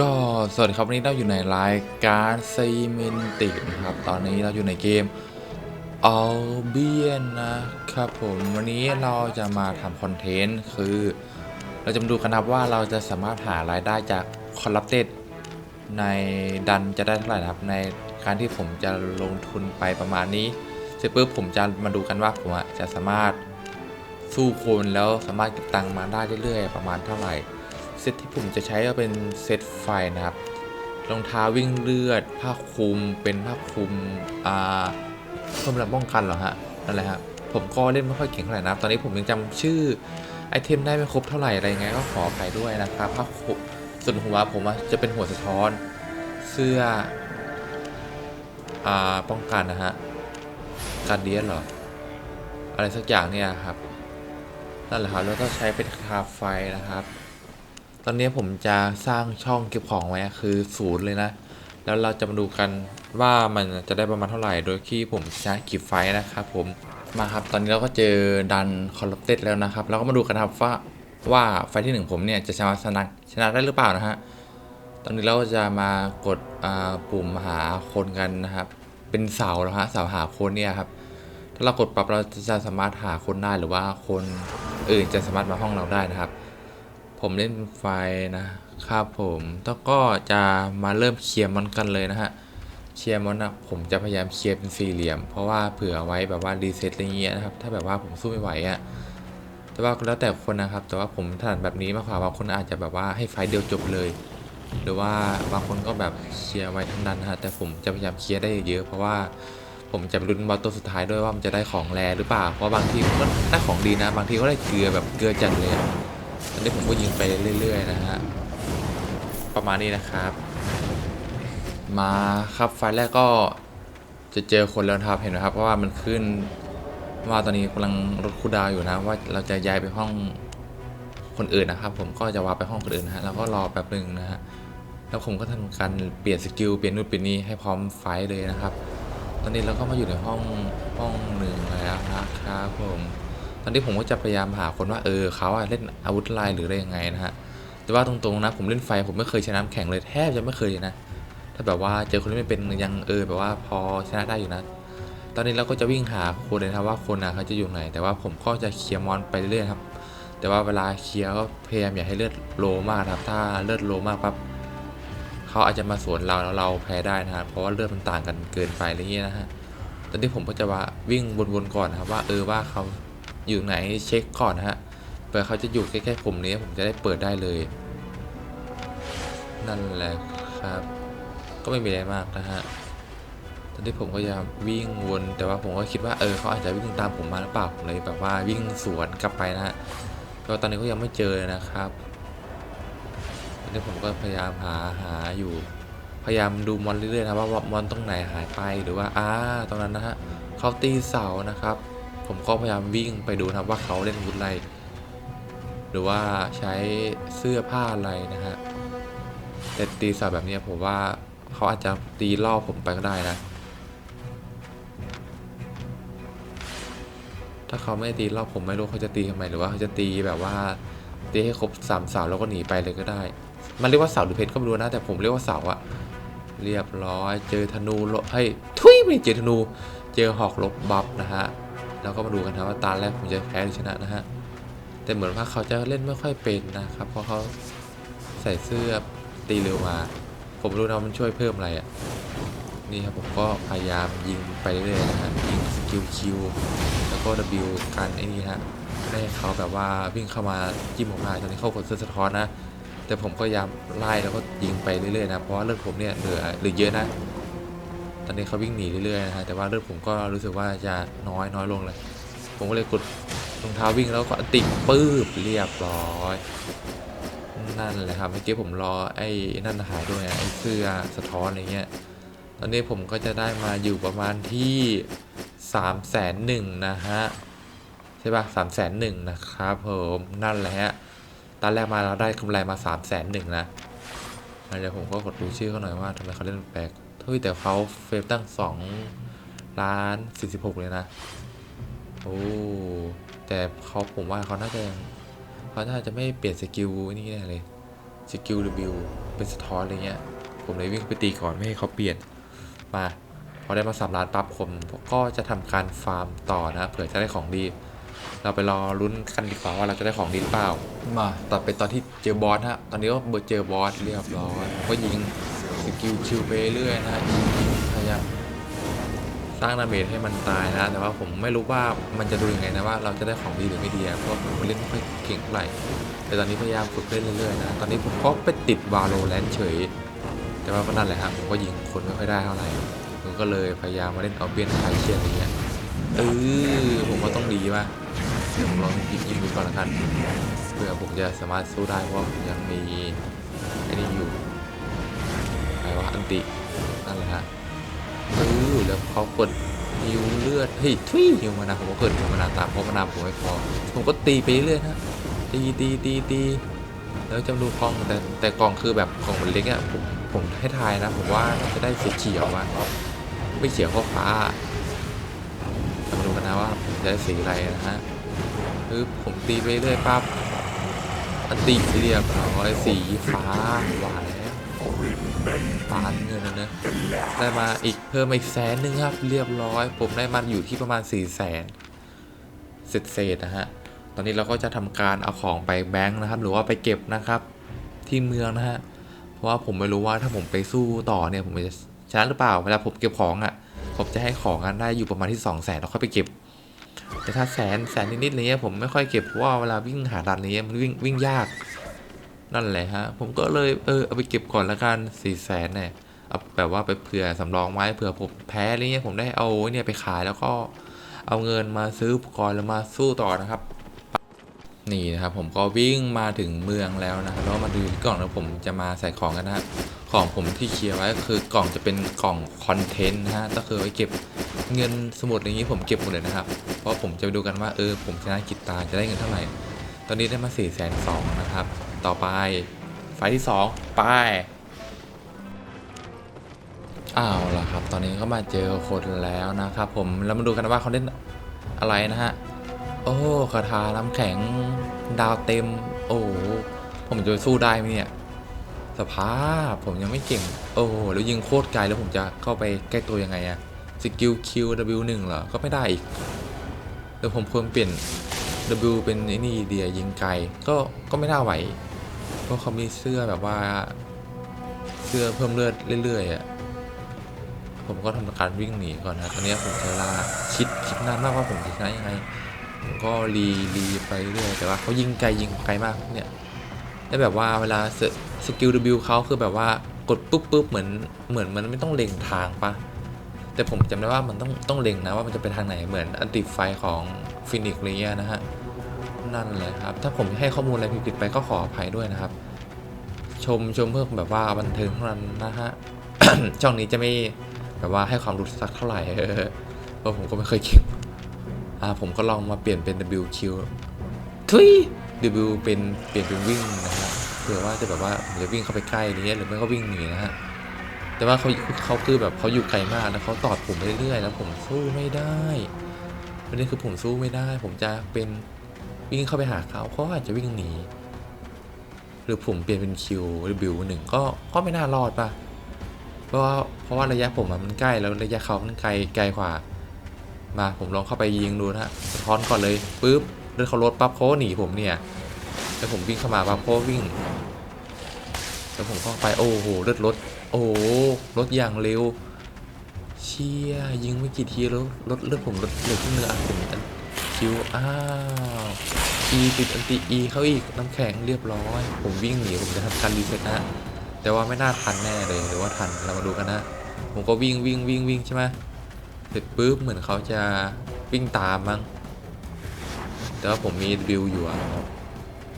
ก็สวัสดีครับวันนี้เราอยู่ในรายการซีเมนติกนะครับ ตอนนี้เราอยู่ในเกม a l b i o n นนะครับผมวันนี้เราจะมาทำคอนเทนต์คือ เราจะมาดูกันนะครับว่าเราจะสามารถหารายได้จากคอ r รัปเต็ดในดันจะได้เท่าไหร่นะครับ ในการที่ผมจะลงทุนไปประมาณนี้ เสร็จปุ๊บผมจะมาดูกันว่าผมจะสามารถสู้คนแล้วสามารถเก็บตังค์มาได้เรื่อยๆประมาณเท่าไหร่ เซตที่ผมจะใช้ก็เป็นเซตไฟนะครับรองเท้าวิ่งเลือด ผ้าคลุมเป็นผ้าคลุมอ่าเพิ่มระป้องกันเหรอฮะนั่นแหละครับผมก็เล่นไม่ค่อยเก่งเท่าไหร่นะตอนนี้ผมยังจำชื่อไอเทมได้ไม่ครบเท่าไหร่อะไรไงก็ขออภัยด้วยนะครับผ้าคลุมส่วนหัวผมจะเป็นหัวสะท้อนเสื้ออ่าป้องกันนะฮะการเดียนเหรออะไรสักอย่างเนี่ยครับนั่นแหละครับแล้วก็ใช้เป็นคาไฟนะครับ ตอนนี้ผมจะสร้างช่องเก็บของไว้คือศูนย์เลยนะ แล้วเราจะมาดูกันว่ามันจะได้ประมาณเท่าไหร่ โดยที่ผมใช้กีบไฟนะครับผม มาครับ ตอนนี้เราก็เจอดันคอร์รัปเต็ดแล้วนะครับแล้วก็มาดูกันครับว่าว่าไฟที่หนึ่งผมเนี่ยจะชนะชนะชนะได้หรือเปล่านะฮะ ตอนนี้เราจะมากดปุ่มหาคนกันนะครับ เป็นเสาแล้วฮะเสาหาคนเนี่ยครับ ถ้าเรากดปั๊บเราจะสามารถหาคนได้หรือว่าคนอื่นจะสามารถมาห้องเราได้นะครับ ผมเล่นไฟนะครับผมแล้วก็จะมาเริ่มเคลียร์มอนกันเลยนะฮะเคลียร์มอนนะผมจะพยายามเคลียร์เป็นสี่เหลี่ยม เพราะว่าเผื่อไว้แบบว่ารีเซ็ตอะไรเงี้ยนะครับ ถ้าแบบว่าผมสู้ไม่ไหวอะ่ะแต่ว่าแล้วแต่คนนะครับ แต่ว่าผมถนัดแบบนี้มากกว่าบางคนอาจจะแบบว่าให้ไฟเดียวจบเลย หรือว่าบางคนก็แบบเคลียร์ไว้ทั้งนั้นนะฮะแต่ผมจะพยายามเคลียร์ได้เยอะเพราะว่าผมจะไปลุ้นบอลตัวสุดท้ายด้วยว่ามันจะได้ของแรหรือเปล่า เพราะบางทีมันก็ได้ของดีนะ บางทีก็ได้เกลือแบบเกลือจัดเลยอะ ตอนนี้ผมก็ยิงไปเรื่อย ๆ นะฮะ ประมาณนี้นะครับ มาครับไฟแรกก็จะเจอคนแล้วครับเห็นไหมครับเพราะว่ามันขึ้นว่าตอนนี้กำลังลดคูดาวอยู่นะว่าเราจะย้ายไปห้องคนอื่นนะครับ ผมก็จะวาไปห้องคนอื่นนะฮะแล้วก็รอแป๊บหนึ่งนะฮะแล้วผมก็ทำการเปลี่ยนสกิลเปลี่ยนนู่นเปลี่ยนนี่ให้พร้อมไฟเลยนะครับ ตอนนี้เราก็มาอยู่ในห้องห้องหนึ่งแล้วนะครับผม ตอนนี้ผมก็จะพยายามหาคนว่าเออเขาอะเล่นอาวุธลายหรืออะไรยังไงนะฮะแต่ว่าตรงๆนะผมเล่นไฟผมไม่เคยชนะแข่งเลยแทบจะไม่เคยเลยนะถ้าแบบว่าเจอคนที่ไม่เป็นยังเออแบบว่าพอชนะได้อยู่นะ ตอนนี้เราก็จะวิ่งหาคนเลยนะว่าคนนะเขาจะอยู่ไหน แต่ว่าผมก็จะเคลียร์มอนไปเรื่อยครับ แต่ว่าเวลาเคลียร์ก็พยายามอย่าให้เลือดโลมากครับ ถ้าเลือดโลมากปั๊บเขาอาจจะมาสวนเราแล้วเราแพ้ได้นะครับเพราะว่าเลือดมันต่างกันเกินไปอะไรเงี้ยนะฮะตอนนี้ผมก็จะว่าวิ่งวนๆก่อนนะครับว่าเออว่าเขา อยู่ไหนเช็คก่อนนะฮะเผื่อเขาจะอยู่ใกล้ๆผมนี้ผมจะได้เปิดได้เลย นั่นแหละครับ ก็ไม่มีอะไรมากนะฮะตอนที่ผมก็จะวิ่งวนแต่ว่าผมก็คิดว่าเออเขาอาจจะวิ่งตามผมมาหรือเปล่าผมเลยแบบว่าวิ่งสวนกลับไปนะฮะแต่ว่าตอนนี้ก็ยังไม่เจอเลยนะครับตอนนี้ผมก็พยายามหาหาอยู่พยายามดูมอนเรื่อยๆนะว่ามอนตรงไหนหายไปหรือว่าอ่าตรงนั้นนะฮะเขาตีเสานะครับ ผมก็พยายามวิ่งไปดูนะว่าเขาเล่นอาวุธอะไร หรือว่าใช้เสื้อผ้าอะไรนะฮะแต่ตีเสาแบบนี้ผมว่าเขาอาจจะตีล่อผมไปก็ได้นะ ถ้าเขาไม่ตีรอผมไม่รู้เขาจะตีทำไมหรือว่าเขาจะตีแบบว่าตีให้ครบสามเสาแล้วก็หนีไปเลยก็ได้ มันเรียกว่าเสาหรือเพชรก็ไม่รู้นะ แต่ผมเรียกว่าเสาอะเรียบร้อย เจอธนูลบเฮ้ยทุยไม่เจอธนู เจอหอกลบบัฟนะฮะ แล้วก็มาดูกันนะว่าตาแรกผมจะแพ้หรือชนะนะฮะแต่เหมือนว่าเขาจะเล่นไม่ค่อยเป็นนะครับ เพราะเขาใส่เสื้อตีเร็วมา ผมรู้นะมันช่วยเพิ่มอะไรอะ่ะนี่ครับผมก็พยายามยิงไปเรื่อยๆนะฮะยิงสกิลคิวแล้วก็ W กันไอ้นี่ฮะไม่ให้เขาแบบว่าวิ่งเข้ามาจิ้มผมมาตอนนี้เข้ากดเสื้อสะท้อนนะแต่ผมก็ยามไล่แล้วก็ยิงไปเรื่อยๆนะเพราะว่าเลือดผมเนี่ยเหลือเหลือเยอะนะ อนนี้เขาวิ่งหนีเรื่อยๆนะฮะแต่ว่าเลือดผมก็รู้สึกว่าจะน้อยน้อยลงเลย ผมก็เลยกดรองเท้าวิ่งแล้วก็ติดปื้บเรียบร้อย นั่นแหละครับเมื่อกี้ผมรอไอ้นั่นหายด้วยไอ้เสื้อสะท้อนอะไรเงี้ยตอนนี้ผมก็จะได้มาอยู่ประมาณที่สามแสนหนึ่งนะฮะใช่ป่ะสามแสนหนึ่งนะครับผมนั่นแหละฮะตอนแรกมาเราได้กำไรมาสามแสนหนึ่งนะเดี๋ยวผมก็กดดูชื่อเขาหน่อยว่าทำไมเขาเล่นแปลก เฮ้ยแต่เขาเฟรมตั้งสองล้านสี่สิบหกเลยนะ โอ้ แต่เขาผมว่าเขาน่าจะยังเขาน่าจะไม่เปลี่ยนสกิลนี่แน่เลย สกิล W เป็นสะท้อนอะไรเงี้ย ผมเลยวิ่งไปตีก่อนไม่ให้เขาเปลี่ยน มาพอได้มาสามล้านปั๊บผมก็จะทำการฟาร์มต่อนะเผื่อจะได้ของดี เราไปรอลุ้นกันดีกว่าว่าเราจะได้ของดีหรือเปล่า มาตอนเป็นตอนที่เจอบอสฮะ ตอนนี้ก็เจอบอสเรียบร้อยก็ยิง สกิลคิวไปเรื่อยนะฮะยิงพยายามสร้างดาเมจให้มันตายนะ แต่ว่าผมไม่รู้ว่ามันจะดูยังไงนะว่าเราจะได้ของดีหรือไม่ดีเพราะผมเล่นไม่ค่อยเก่งเท่าไหร่แต่ตอนนี้พยายามฝึกเล่นเรื่อยๆนะ ตอนนี้ผมก็ไปติดวาโลแรนเฉย แต่ว่าก็นั่นแหละครับผมก็ยิงคนไม่ค่อยได้เท่าไหร่ผมก็เลยพยายามมาเล่นเอาเบียนคลายเครียดอะไรเงี้ยเออผมว่าต้องดีป่ะเดี๋ยวผมลองยิงยิงดูก่อนละกันเพื่อผมจะสามารถสู้ได้เพราะผมยังมีไอ้นี่อยู่ อันตินั่นแหละฮะเออแล้วเขากดฮิวเลือดเฮ้ยทุยฮิวมานาผมก็เกิดฮิวมานาตามเพราะมานาผมไม่พอผมก็ตีไปเรื่อยฮะตีตีตีตีแล้วจำดูกองแต่แต่กองคือแบบกองมันเล็กอะผมผมให้ทายนะผมว่าจะได้สีเขียวมาไม่เขียวก็ฟ้ามาดูกันนะว่าผมจะได้สีอะไรนะฮะคือผมตีไปเรื่อยปั๊บอันตีเรียบร้อยสีฟ้าหวาน ปานเงินนะเนอะได้มาอีกเพิ่มอีกแสนหนึ่งครับ เรียบร้อย ผมได้มาอยู่ที่ประมาณ4ี่แสนเศษเศษนะฮะ ตอนนี้เราก็จะทำการเอาของไปแบงค์นะครับ หรือว่าไปเก็บนะครับ ที่เมืองนะฮะ เพราะว่าผมไม่รู้ว่าถ้าผมไปสู้ต่อเนี่ยผมจะชนะหรือเปล่า เวลาผมเก็บของอะ่ะ ผมจะให้ของกันได้อยู่ประมาณที่2 0 0แสนแล้วค่อยไปเก็บ แต่ถ้าแสนแสนนิดๆอะไรเงี้ยผมไม่ค่อยเก็บเพราะว่าเวลาวิ่งหาดันอะไรเงี้ยมันวิ่งวิ่งยาก นั่นแหละฮะ ผมก็เลยเออเอาไปเก็บก่อนละกันสี่แสนเนี่ยเอาแบบว่าไปเผื่อสำรองไว้เผื่อผมแพ้อะไรเงี้ยผมได้เอาเนี่ยไปขายแล้วก็เอาเงินมาซื้ออุปกรณ์แล้วมาสู้ต่อนะครับ นี่นะครับผมก็วิ่งมาถึงเมืองแล้วนะแล้วมาดูกล่องแล้วผมจะมาใส่ของกันนะของผมที่เคลียร์ไว้ก็คือกล่องจะเป็นกล่องคอนเทนต์นะฮะก็คือไว้เก็บเงินสมุดอย่างนี้ผมเก็บหมดเลยนะครับ เพราะผมจะไปดูกันว่าเออผมชนะกิตตาจะได้เงินเท่าไหร่ ตอนนี้ได้มา4ี่แสนสองนะครับ ต่อไป ไฟที่2ไปอ้าวล่ะครับ ตอนนี้ก็มาเจอคนแล้วนะครับผมแล้วมาดูกันว่าเขาเล่นอะไรนะฮะ โอ้คาถาน้ำแข็งดาวเต็ม โอ้ผมจะสู้ได้ไหมเนี่ย สภาพผมยังไม่เก่ง โอ้แล้วยิงโคตรไกลแล้วผมจะเข้าไปใกล้ตัวยังไงอะสกิล Q W1 เหรอ ก็ไม่ได้อีกเดี๋ยวผมควรเปลี่ยน W เป็นไอ้นี่เดียยิงไกลก็ก็ไม่น่าไหว เพราะเขามีเสื้อแบบว่า เสื้อเพิ่มเลือดเรื่อยๆอะผมก็ทำการวิ่งหนีก่อนนะตอนนี้ผมใช้เวลาคิดคิดนานมากว่าผมจะชนะยังไงผมก็รีรีไปเรื่อยแต่ว่าเขายิงไกลยิงไกลมากเนี่ยแล้วแบบว่าเวลาสกิล W เขาคือแบบว่ากดปุ๊บปุ๊บเหมือนเหมือนมันไม่ต้องเล็งทางปะแต่ผมจำได้ว่ามันต้องต้องเล็งนะว่ามันจะไปทางไหนเหมือนอันติไฟของฟินิกเลียนะฮะ นั่นแหละครับ ถ้าผมให้ข้อมูลอะไรผิดๆไปก็ขออภัยด้วยนะครับ ชมชมเพื่อแบบว่าบันเทิงเท่านั้นนะฮะ ช่องนี้จะไม่แบบว่าให้ความรู้สักเท่าไหร่เออเพราะผมก็ไม่เคยเก่งอ่าผมก็ลองมาเปลี่ยนเป็น WQ ทุย W เป็นเปลี่ยนเป็นวิ่งนะฮะเผื่อว่าจะแบบว่าผมจะวิ่งเข้าไปใกล้อะไรเงี้ยหรือไม่ก็วิ่งหนีนะฮะแต่ว่าเขาเขาคือแบบเขาอยู่ไกลมากแล้วเขาตอดผมไปเรื่อยๆแล้วผมสู้ไม่ได้ประเด็นคือผมสู้ไม่ได้ ผมจะเป็น วิ่งเข้าไปหาเขาเขาอาจจะวิ่งหนีหรือผมเปลี่ยนเป็น Q W หรือบิวหนึ่งก็ก็ไม่น่ารอดปะเพราะว่าเพราะว่าระยะผมมันใกล้แล้วระยะเขามันไกลไกลกว่า มาผมลองเข้าไปยิงดูนะฮะสะท้อนก่อนเลยปุ๊บเลือดเขาลดปั๊บเขาก็หนีผมเนี่ยแล้วผมวิ่งเข้ามาปั๊บเขาวิ่งแล้วผมเข้าไปโอ้โหเลือดลดโอ้โหลดอย่างเร็วเชี่ยยิงไม่กี่ทีแล้วลดเลือดผมลดเหลือครึ่งหนึงอะผมอัน คิวอ้าวอีติดอันติอีเข้าอีกน้ำแข็งเรียบร้อย ผมวิ่งหนีผมจะทำการรีเซ็ตนะแต่ว่าไม่น่าทันแน่เลยหรือว่าทันเรามาดูกันนะ ผมก็วิ่งวิ่งวิ่งวิ่งใช่ไหมเสร็จปุ๊บเหมือนเขาจะวิ่งตามมั้งแต่ว่าผมมีบิวอยู่อะ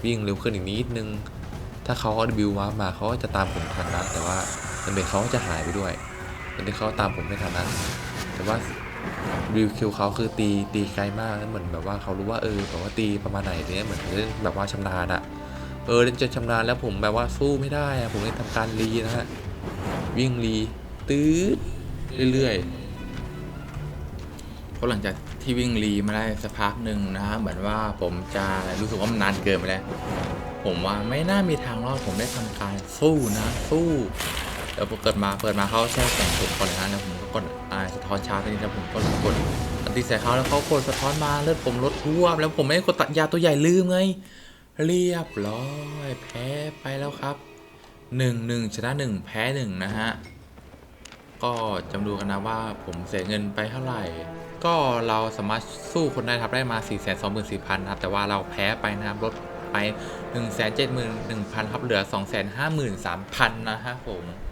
วิ่งเร็วขึ้นอีกนิดนึง ถ้าเขาเอาบิวมามาเขาก็จะตามผมทันนะแต่ว่าดาเมจเขาก็จะหายไปด้วยตอนที่เขาตามผมไม่ทันนั้นแต่ว่า บิวคิวเขาคือตีตีไกลมากแล้วเหมือนแบบว่าเขารู้ว่าเออแบบว่าตีประมาณไหนเนี่ยเหมือนเล่นแบบว่าชำนาญอะเออเล่นจนชำนาญแล้วผมแบบว่าสู้ไม่ได้อะผมเลยทำการรีนะฮะวิ่งรีตืดเรื่อยๆเพราะหลังจากที่วิ่งรีมาได้สักพักหนึ่งนะฮะเหมือนว่าผมจะรู้สึกว่ามันนานเกินไปแล้วผมว่าไม่น่ามีทางรอดผมได้ทำการสู้นะสู้ เดี๋ยวผมเกิดมาเปิดมาเขาแช่แข็งผมก่อนเลยนะแล้วผมก็กดอ่าสะท้อนชาร์จไปนี่แล้วผมก็กดอันตีใส่เขาแล้วเขากดสะท้อนมาเลือดผมลดท่วมแล้วผมไม่ได้กดตัดยาตัวใหญ่ลืมไงเรียบร้อยแพ้ไปแล้วครับหนึ่งหนึ่งชนะหนึ่งแพ้หนึ่งนะฮะก็จำดูกันนะว่าผมเสียเงินไปเท่าไหร่ ก็เราสามารถสู้คนได้ครับได้มา 4 2 4 0 0 0ครับแต่ว่าเราแพ้ไปนะครับลดไป 1 7 1 0 0 0ครับเหลือ 2 5 3 0 0 0นะฮะผม